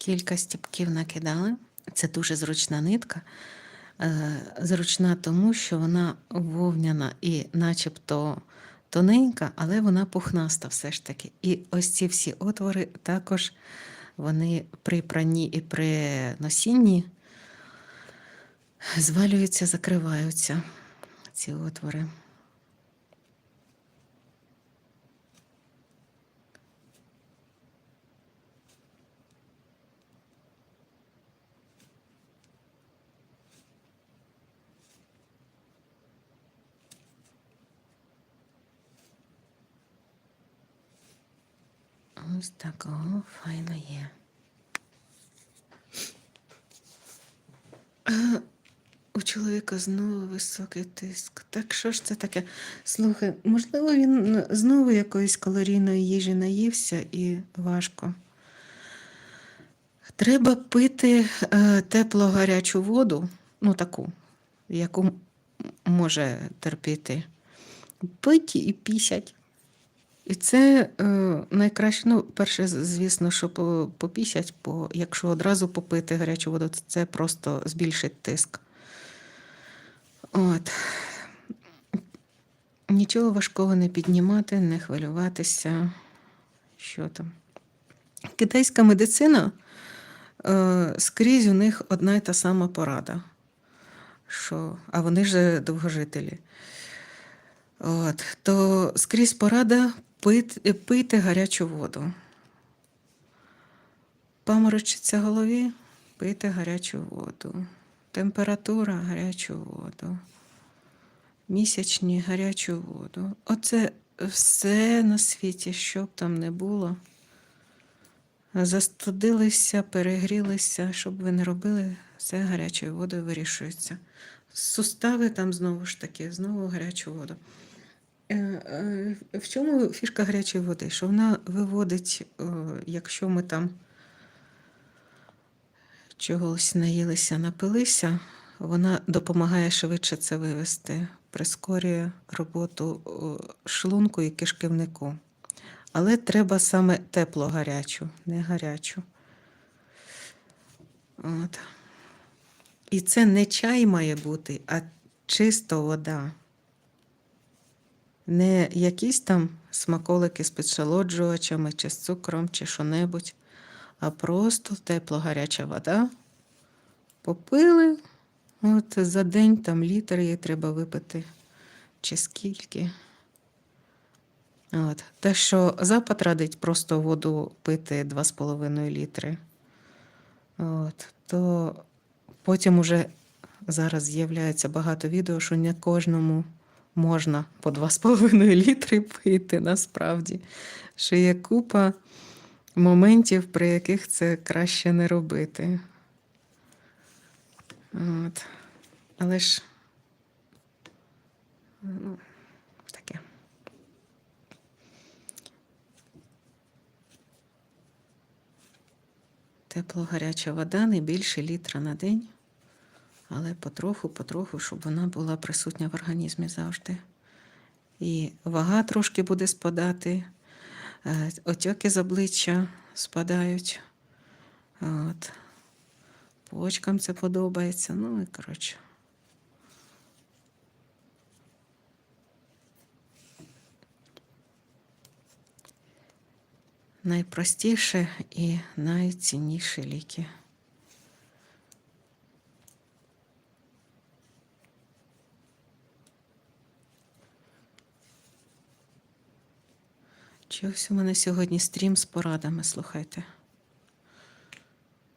Кілька стіпків накидали. Це дуже зручна нитка. Е, Зручна тому, що вона вовняна і начебто тоненька, але вона пухнаста все ж таки. І ось ці всі отвори також вони при пранні і при носінні звалюються, закриваються ці отвори. Ось такого файно є. У чоловіка знову високий тиск. Так що ж це таке? Слухай, можливо, він знову якоїсь калорійної їжі наївся і важко. Треба пити е, тепло гарячу воду, ну таку, яку може терпіти. Пить і пісять. І це е, найкраще, ну, перше, звісно, що по- попісять, бо якщо одразу попити гарячу воду, це просто збільшить тиск. От. Нічого важкого не піднімати, не хвилюватися. Що там? Китайська медицина е, скрізь у них одна й та сама порада. Що, а вони ж довгожителі. От, то скрізь порада пити, пити гарячу воду. Паморочиться голові, пити гарячу воду. Температура гарячу воду. Місячні гарячу воду. Оце все на світі, що б там не було. Застудилися, перегрілися, щоб ви не робили, все гарячою водою вирішується. Сустави там знову ж таки, знову гарячу воду. Е, е, В чому фішка гарячої води? Що вона виводить, е, якщо ми там чогось наїлися, напилися, вона допомагає швидше це вивести, прискорює роботу шлунку і кишківнику. Але треба саме тепло гарячу, не гарячу. От. І це не чай має бути, а чисто вода. Не якісь там смаколики з підсолоджувачами, чи з цукром, чи що-небудь, а просто тепло гаряча вода. Попили, от за день там літр її треба випити, чи скільки. От. Те, що запад радить просто воду пити 2,5 літри. От. То потім уже зараз з'являється багато відео, що не кожному можна по 2,5 літри пити насправді. Що є купа моментів, при яких це краще не робити. От. Але ж ну, таке. Тепло-гаряча вода не більше літра на день, але потроху-потроху, щоб вона була присутня в організмі завжди. І вага трошки буде спадати, е, отьоки з обличчя спадають. От. Почкам це подобається. Ну і коротше. Найпростіше і найцінніші ліки. Чи ось у мене сьогодні стрім з порадами, слухайте.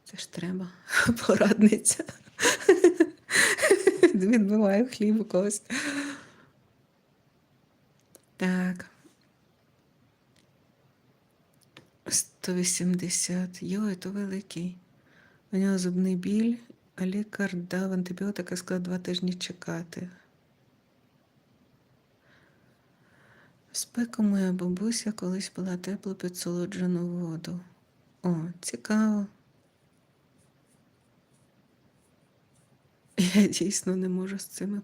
Це ж треба порадниця. Відбиваю хліб у когось. Так. 180. Йой, то великий. У нього зубний біль, а лікар дав антибіотик і сказав два тижні чекати. Спеку моя бабуся колись була тепло підсолоджену воду. О, цікаво. Я дійсно не можу з цими